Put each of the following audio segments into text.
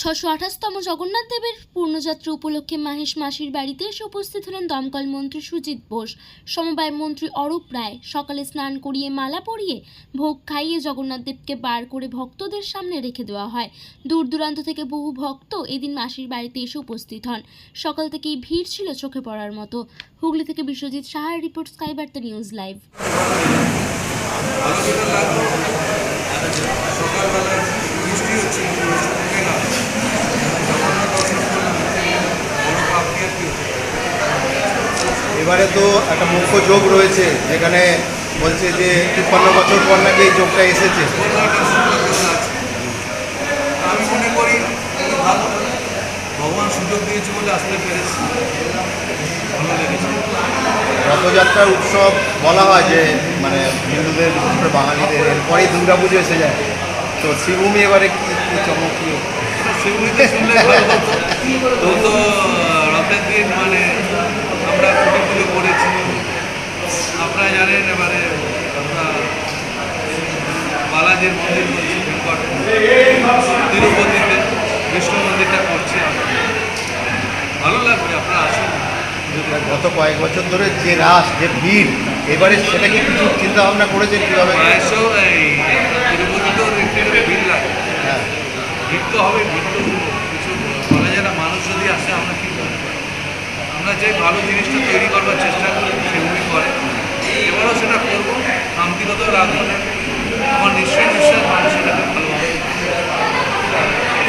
ছশো আঠাশতম জগন্নাথ দেবের পূর্ণযাত্রা উপলক্ষে মাহেশ মাসির বাড়িতে এসে উপস্থিত হলেন দমকল মন্ত্রী সুজিত বোস। সমবায় মন্ত্রী অরূপ রায় সকালে স্নান করিয়ে মালা পরিয়ে ভোগ খাইয়ে জগন্নাথ দেবকে বার করে ভক্তদের সামনে রেখে দেওয়া হয়। দূর দূরান্ত থেকে বহু ভক্ত এদিন মাসির বাড়িতে এসে উপস্থিত হন। সকাল থেকেই ভিড় ছিল চোখে পড়ার মতো। হুগলি থেকে বিশ্বজিৎ সাহার report, sky Barta news live সকালবেলায় বৃষ্টি হচ্ছে বৃষ্টি না বড় আপনি আর কি হচ্ছে এবারে তো একটা মুখ্য যোগ রয়েছে যেখানে বলছে যে তিপ্পান্ন বছর পর নাকি এই যোগটা এসেছে। আমি মনে করি ভালো। ভগবান সুযোগ দিয়েছে বলে আসতে পেরেছি। ভালো লেগেছে। রথযাত্রার উৎসব বলা হয় যে মানে হিন্দুদের বিশেষ করে বাঙালিদের এরপরেই দুর্গা পুজো এসে যায়। তো শ্রীভূমি এবারে কি চমকীয়। সেগুলিতে শুনলে তো তো রথের দিন মানে আমরা কুটি পুজো করেছি আপনারা জানেন এবারে আমরা বালাজির মন্দির করছি ভেঙ্কট তিরুপতিতে বিষ্ণু মন্দিরটা করছি। ভালো লাগবে আপনারা আসুন। গত কয়েক বছর ধরে যে রাস যে ভিড় এবারে সেটা কি কিছু চিন্তা ভাবনা করেছেন কীভাবে? তিরুপতিতেও গেলে ভিড় লাগে। হ্যাঁ। ভিড় তো হবে ভিড় তো কিছু বলা যায় না মানুষ যদি আসে আমরা কী করব? আমরা যে ভালো জিনিসটা তৈরি করবার চেষ্টা করি সেগুলি করে এবারও সেটা করব রাখব আমার নিশ্চয়ই নিশ্চয় মানুষ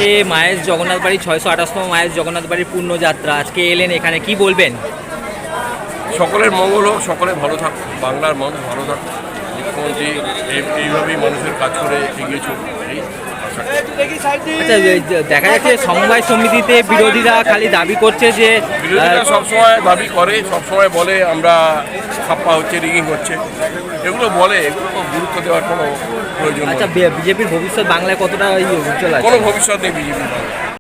এ মায়ের জগন্নাথ বাড়ি ছয়শো আঠাশতম মায়ের জগন্নাথ বাড়ির পূর্ণযাত্রা আজকে এলেন এখানে কি বলবেন? সকলের মঙ্গল হোক সকলে ভালো থাক বাংলার মানুষ ভালো থাক। মুখ্যমন্ত্রী এইভাবেই মানুষের কাজ করে এগিয়ে চলুন এই আচ্ছা দেখা যাচ্ছে সমবায় সমিতিতে বিরোধীরা খালি দাবি করছে যে বিরোধীরা সবসময় দাবি করে সবসময় বলে আমরা ছাপ্পা হচ্ছে রিগিং হচ্ছে। এগুলো বলে এগুলো গুরুত্ব দেওয়ার কোনো প্রয়োজন আচ্ছা বিজেপির ভবিষ্যৎ বাংলায় কতটা এই উজ্জ্বল আছে? কোনো ভবিষ্যৎ নেই বিজেপি